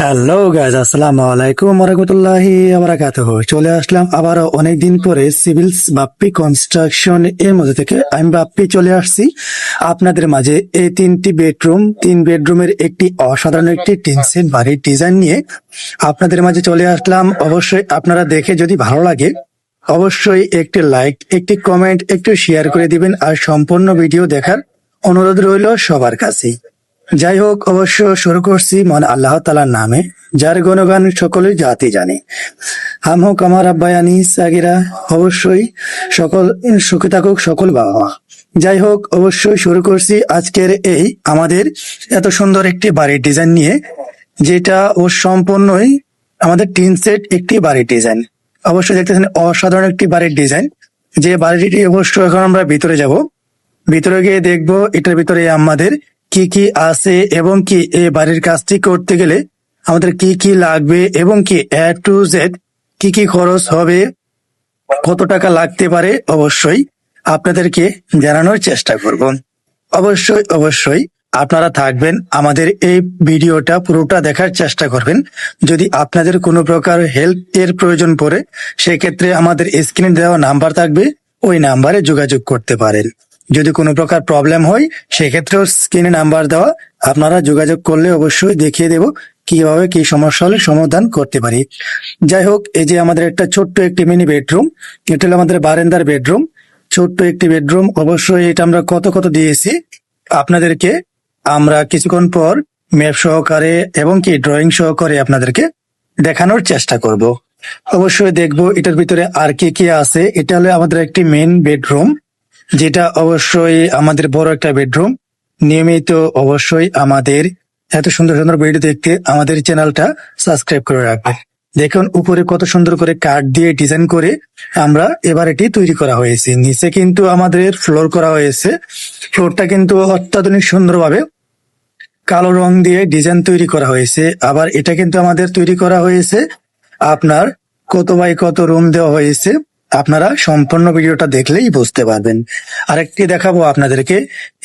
Hello guys আসসালামু আলাইকুম রহমতুল্লাহি বারাকাতুহু চলে আসলাম আবারও অনেকদিন পরে সিভিলস বাপ্পি কনস্ট্রাকশন এর মধ্যে থেকে। আমি বাপ্পি চলে আসছি। আপনাদের মাঝে এই তিনটি বেডরুম তিন বেডরুমের একটি অসাধারণ একটি টিন সেট বাড়ির ডিজাইন নিয়ে আপনাদের মাঝে চলে আসলাম। অবশ্যই আপনারা দেখে যদি ভালো লাগে, অবশ্যই একটি লাইক একটি কমেন্ট একটু শেয়ার করে দিবেন আর সম্পূর্ণ ভিডিও দেখার অনুরোধ রইল সবার কাছেই। যাই হোক অবশ্য শুরু করছি মন আল্লাহ তালার নামে, যার গুণগান সকলের জাতি জানে। হাম হোক আমার আব্বায়ানি সাগিরা অবশ্যই সকল, সুখে থাকুক সকল বাবা মা যাই হোক অবশ্যই শুরু করছি আজকের এই আমাদের এত সুন্দর একটি বাড়ির ডিজাইন নিয়ে, যেটা ও সম্পূর্ণই আমাদের টিন সেট একটি বাড়ির ডিজাইন। অবশ্যই দেখতেছেন অসাধারণ একটি বাড়ির ডিজাইন। যে বাড়িটি অবশ্য এখন আমরা ভিতরে যাব। ভিতরে গিয়ে দেখব, এটার ভিতরে আমাদের কি কি আছে এবং কি এই বাড়ির কাজটি করতে গেলে আমাদের কি কি লাগবে এবং কি এ টু জেড কি কি খরচ হবে? কত টাকা লাগতে পারে? অবশ্যই আপনাদেরকে জানানোর চেষ্টা করব। অবশ্যই অবশ্যই আপনারা থাকবেন আমাদের এই ভিডিওটা পুরোটা দেখার চেষ্টা করবেন। যদি আপনাদের কোনো প্রকার হেল্প এর প্রয়োজন পড়ে, সেক্ষেত্রে আমাদের স্ক্রিনে দেওয়া নাম্বার থাকবে। ওই নাম্বারে যোগাযোগ করতে পারেন। যদি কোনো প্রকার প্রবলেম হয়, সেক্ষেত্রেও স্ক্রিনে নাম্বার দেওয়া। আপনারা যোগাযোগ করলে অবশ্যই দেখিয়ে দেব কীভাবে কি সমস্যা হলে সমাধান করতে পারি। যাই হোক, এই যে আমাদের একটা ছোট্ট একটি মিনি বেডরুম এটা হলো আমাদের বারেন্দার বেডরুম ছোট্ট একটি বেডরুম অবশ্যই এটা আমরা কত কত দিয়েছি, আপনাদেরকে আমরা কিছুক্ষণ পর ম্যাপ সহকারে এবং কি ড্রয়িং সহকারে আপনাদেরকে দেখানোর চেষ্টা করব। অবশ্যই দেখব এটার ভিতরে আর কি কি আছে। এটা হলো আমাদের একটি মেন বেডরুম যেটা অবশ্যই আমাদের বড় একটা বেডরুম। নিয়মিত অবশ্যই আমাদের এত সুন্দর সুন্দর ভিডিও দেখতে আমাদের চ্যানেলটা সাবস্ক্রাইব করে রাখবেন। দেখুন, উপরে কত সুন্দর করে কাঠ দিয়ে ডিজাইন করে আমরা এবার এটি তৈরি করা হয়েছে। নিচে কিন্তু আমাদের ফ্লোর করা হয়েছে। ফ্লোরটা কিন্তু অত্যাধুনিক সুন্দরভাবে কালো রং দিয়ে ডিজাইন তৈরি করা হয়েছে। আবার এটা কিন্তু আমাদের তৈরি করা হয়েছে। আপনার কত বাই কত রুম দেওয়া হয়েছে। আপনারা সম্পূর্ণ ভিডিওটা দেখলেই বুঝতে পারবেন। আরেকটি দেখাবো আপনাদেরকে।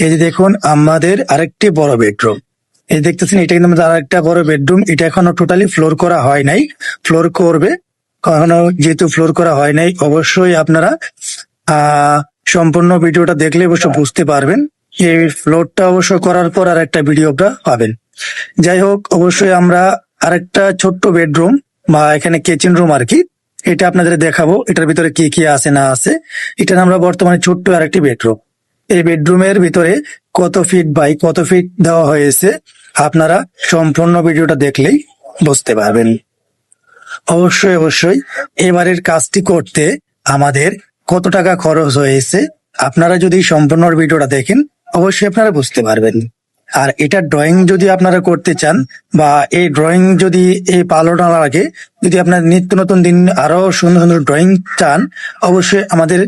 এই যে দেখুন, আমাদের আরেকটি বড় বেডরুম। এই দেখতেছেন, এটা কিন্তু আমাদের আরেকটা বড় বেডরুম। এটা এখনও টোটালি ফ্লোর করা হয় নাই। ফ্লোর করবে। এখনও যেহেতু ফ্লোর করা হয় নাই, অবশ্যই আপনারা সম্পূর্ণ ভিডিওটা দেখলে অবশ্য বুঝতে পারবেন। এই ফ্লোরটা অবশ্য করার পর আর একটা ভিডিওটা পাবেন। যাই হোক, অবশ্যই আমরা আরেকটা ছোট্ট বেডরুম বা এখানে কিচেন রুম আর কি এটা আপনাদের দেখাবো, এটার ভিতরে কি কি আছে না আছে। এটা আমরা বর্তমানে ছোট্ট আরেকটি বেডরুম এই বেডরুমের ভিতরে কত ফিট বাই কত ফিট দেওয়া হয়েছে, আপনারা সম্পূর্ণ ভিডিওটা দেখলেই বুঝতে পারবেন। অবশ্যই অবশ্যই এবারের কাজটি করতে আমাদের কত টাকা খরচ হয়েছে, আপনারা যদি সম্পূর্ণ ভিডিওটা দেখেন, অবশ্যই আপনারা বুঝতে পারবেন। আর এটা ড্রয়িং যদি আপনারা করতে চান, বা এই ড্রয়িং যদি এই পালোটা লাগে, যদি আপনার নিত্য নতুন দিন আরও সুন্দর সুন্দর ড্রয়িং চান, অবশ্যই আমাদের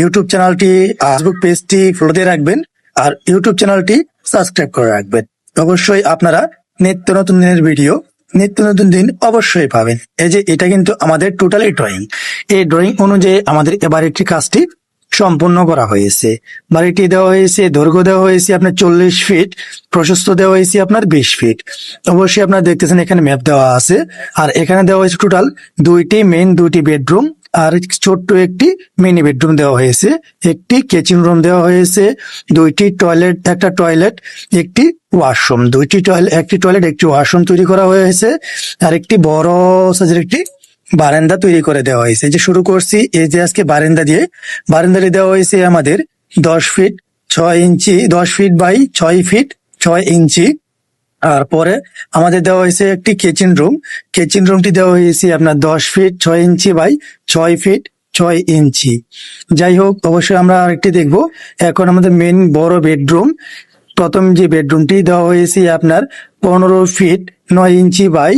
ইউটিউব চ্যানেলটি ফেসবুক পেজটি ফলো দিয়ে রাখবেন, আর ইউটিউব চ্যানেলটি সাবস্ক্রাইব করে রাখবেন। অবশ্যই আপনারা নিত্য নতুন দিনের ভিডিও নিত্য নতুন দিন অবশ্যই পাবেন। এই যে, এটা কিন্তু আমাদের টোটালি ড্রয়িং এই ড্রয়িং অনুযায়ী আমাদের এবার একটি কাজটি সম্পূর্ণ করা হয়েছে। বাড়িটি দেওয়া হয়েছে, দৈর্ঘ্য দেওয়া হয়েছে আপনার চল্লিশ ফিট প্রশস্ত দেওয়া হয়েছে আপনার বিশ ফিট অবশ্যই আপনার দেখতেছেন এখানে ম্যাপ দেওয়া আছে। আর এখানে দেওয়া হয়েছে টোটাল দুইটি মেন দুইটি বেডরুম আর ছোট্ট একটি মিনি বেডরুম দেওয়া হয়েছে। একটি কিচেন রুম দেওয়া হয়েছে, দুইটি টয়লেট একটা টয়লেট একটি ওয়াশরুম দুইটি টয়লেট একটি টয়লেট একটি ওয়াশরুম তৈরি করা হয়েছে। আর একটি বড় সাইজের একটি বারান্দা তৈরি করে দেওয়া হয়েছে। যে শুরু করছি, এই যে আজকে বারান্দা দিয়ে, বারান্দাটি দেওয়া হয়েছে আমাদের দশ ফিট ছয় ইঞ্চি, দশ ফিট বাই ছয় ফিট ছয় ইঞ্চি। আর পরে আমাদের দেওয়া হয়েছে একটি কিচেন রুম কিচেন রুমটি দেওয়া হয়েছে আপনার দশ ফিট ছয় ইঞ্চি বাই ছয় ফিট ছয় ইঞ্চি। যাই হোক, অবশ্যই আমরা আরেকটি দেখব। এখন আমাদের মেন বড় বেডরুম প্রথম যে বেডরুমটি দেওয়া হয়েছে আপনার পনেরো ফিট নয় ইঞ্চি বাই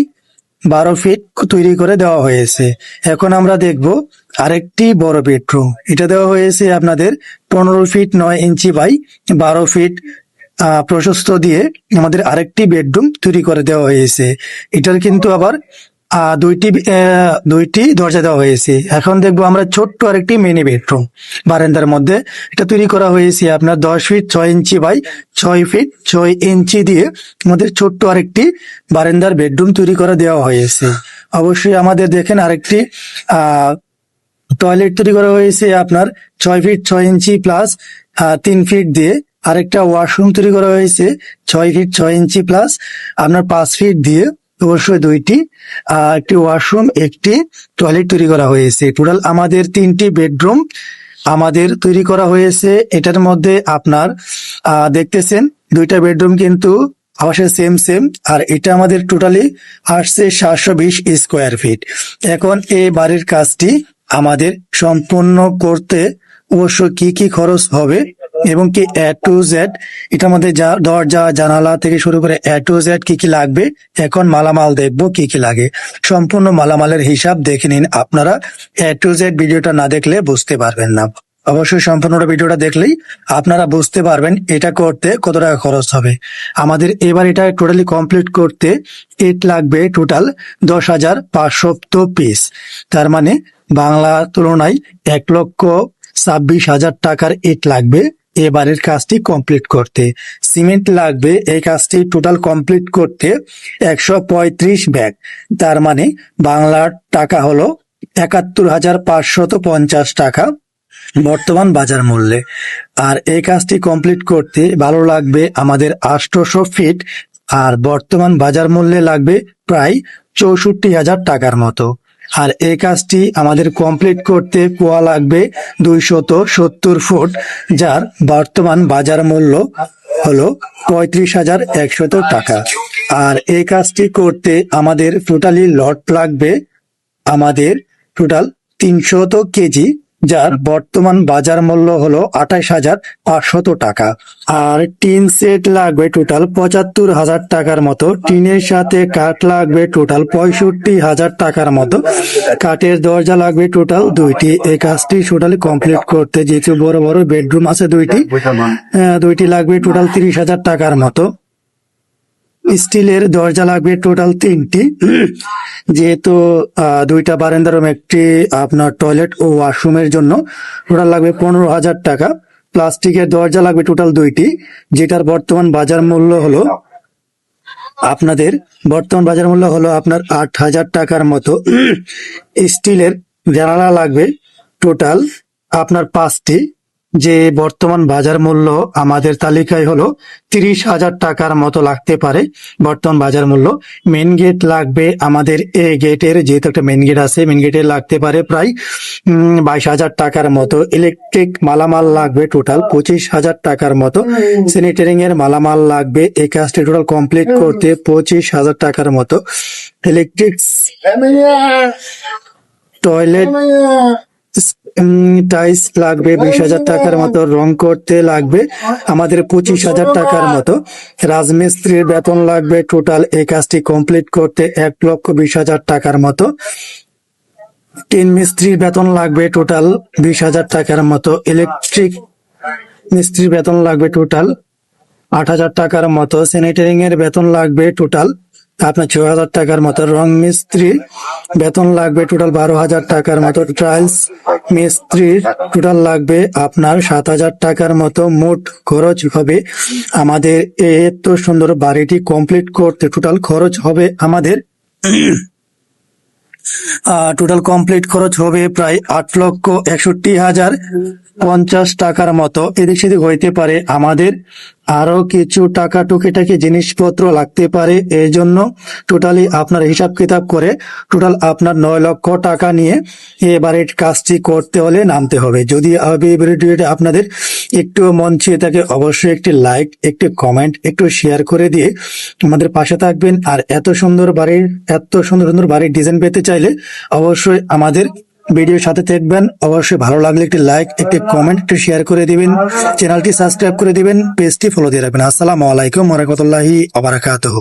বারো ফিট তৈরি করে দেওয়া হয়েছে। এখন আমরা দেখব আরেকটি বড় বেডরুম। এটা দেওয়া হয়েছে আপনাদের পনেরো ফিট নয় ইঞ্চি বাই বারো ফিট প্রশস্ত দিয়ে আমাদের আরেকটি বেডরুম তৈরি করে দেওয়া হয়েছে। এটার কিন্তু আবার দুইটি দুইটি দরজা দেওয়া হয়েছে। এখন দেখব আমরা ছোট্ট আরেকটি মিনি বেডরুম বারান্দার মধ্যে। এটা তৈরি করা হয়েছে আপনার দশ ফিট ছয় ইঞ্চি বাই ছয় ফিট ছয় ইঞ্চি দিয়ে আমাদের ছোট্ট আরেকটি বারান্দার বেডরুম তৈরি করা দেওয়া হয়েছে। অবশ্যই আমাদের দেখেন আরেকটি টয়লেট তৈরি করা হয়েছে আপনার ছয় ফিট ছয় ইঞ্চি প্লাস তিন ফিট দিয়ে। আরেকটা ওয়াশরুম তৈরি করা হয়েছে ছয় ফিট ছয় ইঞ্চি প্লাস আপনার পাঁচ ফিট দিয়ে। অবশ্যই দুইটি একটি ওয়াশরুম একটি টয়লেট তৈরি করা হয়েছে। টোটাল আমাদের তিনটি বেডরুম আমাদের তৈরি করা হয়েছে। এটার মধ্যে আপনার দেখতেছেন দুইটা বেডরুম কিন্তু অবশ্যই সেম সেম আর এটা আমাদের টোটালি আসছে সাতশো বিশ স্কোয়ার ফিট এখন এই বাড়ির কাজটি আমাদের সম্পূর্ণ করতে অবশ্য কি কি খরচ হবে এবং কি এ টু জেড এটার মধ্যে যা, দরজা, জানালা থেকে শুরু করে এ টু জেড কি কি লাগবে, এখন মালামাল দেখব কি কি লাগে। সম্পূর্ণ মালামালের হিসাব দেখে নিন আপনারা। এ টু জেড ভিডিওটা না দেখলে বুঝতে পারবেন না। অবশ্যই সম্পূর্ণ ভিডিওটা দেখলেই আপনারা বুঝতে পারবেন এটা করতে কত টাকা খরচ হবে। আমাদের এবার এটা টোটালি কমপ্লিট করতে ইট লাগবে টোটাল দশ হাজার পাঁচশো পিস তার মানে বাংলা তুলনায় এক লক্ষ ছাব্বিশ হাজার টাকার ইট লাগবে। এবারের কাজটি কমপ্লিট করতে। সিমেন্ট লাগবে এই কাজটি টোটাল কমপ্লিট করতে একশো পঁয়ত্রিশ ব্যাগ। তার মানে বাংলার টাকা হলো একাত্তর হাজার পাঁচশত পঞ্চাশ টাকা বর্তমান বাজার মূল্যে। আর এই কাজটি কমপ্লিট করতে ভালো লাগবে আমাদের আটশোশো ফিট আর বর্তমান বাজার মূল্যে লাগবে প্রায় চৌষট্টি হাজার টাকার মতো। আর এই কাজটি আমাদের কমপ্লিট করতে কুয়া লাগবে দুইশত সত্তর ফুট, যার বর্তমান বাজার মূল্য হলো পঁয়ত্রিশ হাজার একশত টাকা। আর এই কাজটি করতে আমাদের টোটালি লট লাগবে, আমাদের টোটাল তিনশত কেজি যার বর্তমান বাজার মূল্য হলো আঠাশ হাজার পাঁচশত টাকা। আর টিন সেট লাগবে টোটাল পঁচাত্তর হাজার টাকার মতো। টিনের সাথে কাঠ লাগবে টোটাল পঁয়ষট্টি হাজার টাকার মতো। কাঠের দরজা লাগবে টোটাল দুইটি। এই কাজটি টোটালি কমপ্লিট করতে যেহেতু বড় বড় বেডরুম আছে দুইটি। দুইটি লাগবে টোটাল তিরিশ হাজার টাকার মতো। স্টিলের দরজা লাগবে টোটাল তিনটি। যেহেতু দুইটা বারান্দা রুম একটি আপনার টয়লেট ও ওয়াশরুমের জন্য টোটাল লাগবে পনেরো হাজার টাকা। প্লাস্টিকের দরজা লাগবে টোটাল দুইটি। যেটার বর্তমান বাজার মূল্য হলো আপনাদের, বর্তমান বাজার মূল্য হলো আপনার আট হাজার টাকার মতো। স্টিলের জানালা লাগবে টোটাল আপনার পাঁচটি। যে বর্তমান বাজার মূল্য আমাদের তালিকায় হলো তিরিশ হাজার টাকার মতো লাগতে পারে। বর্তমান বাজার মূল্য মেন গেট লাগবে আমাদের এ গেটের যেহেতু একটা মেন গেট আছে মেন গেটে লাগতে পারে প্রায় বাইশ হাজার টাকার মতো। ইলেকট্রিক মালামাল লাগবে টোটাল পঁচিশ হাজার টাকার মতো। স্যানিটারিং এর মালামাল লাগবে এই কাজটি টোটাল কমপ্লিট করতে পঁচিশ হাজার টাকার মতো। ইলেকট্রিক টয়লেট টাইস লাগবে, বিশ হাজার টাকার মতো, রং করতে লাগবে, আমাদের পঁচিশ হাজার টাকার মতো। রাজমিস্ত্রির বেতন লাগবে টোটাল এই কাজটি কমপ্লিট করতে এক লক্ষ বিশ হাজার টাকার মতো। টিন মিস্ত্রির বেতন লাগবে টোটাল বিশ হাজার টাকার মতো। ইলেকট্রিক মিস্ত্রির বেতন লাগবে টোটাল আট হাজার টাকার মতো। স্যানিটারিং এর বেতন লাগবে টোটাল আপনার ছয় হাজার টাকার মতো রং মিস্ত্রি, বেতন লাগবে টোটাল বারো হাজার টাকার মতো ট্রাইলস মিস্ত্রির টোটাল লাগবে আপনার সাত হাজার টাকার মতো মোট খরচ হবে আমাদের। এত সুন্দর বাড়িটি কমপ্লিট করতে টোটাল খরচ হবে আমাদের। টোটাল কমপ্লিট খরচ হবে প্রায় আট লক্ষ একষট্টি হাজার পঞ্চাশ টাকার মতো। এদিক সেদিক হইতে পারে আমাদের। আরও কিছু টাকা টুকিটাকি জিনিসপত্র লাগতে পারে এই জন্য টোটালি আপনার হিসাব কিতাব করে টোটাল আপনার নয় লক্ষ টাকা নিয়ে এবারে কাজটি করতে হলে নামতে হবে। যদি এই ভিডিওটি আপনাদের একটু মন ছুঁয়ে থাকে, অবশ্যই একটি লাইক, একটি কমেন্ট, একটু শেয়ার করে দিয়ে আমাদের পাশে থাকবেন। আর এত সুন্দর বাড়ির, এত সুন্দর সুন্দর বাড়ির ডিজাইন পেতে চাইলে অবশ্যই আমাদের ভিডিওর সাথে থাকবেন। অবশ্যই ভালো লাগলে একটি লাইক একটি কমেন্ট একটি শেয়ার করে দিবেন। চ্যানেলটি সাবস্ক্রাইব করে দিবেন। পেজটি ফলো দিয়ে রাখবেন। আসসালামু আলাইকুম ওয়া রাহমাতুল্লাহি ওয়া বারাকাতুহু।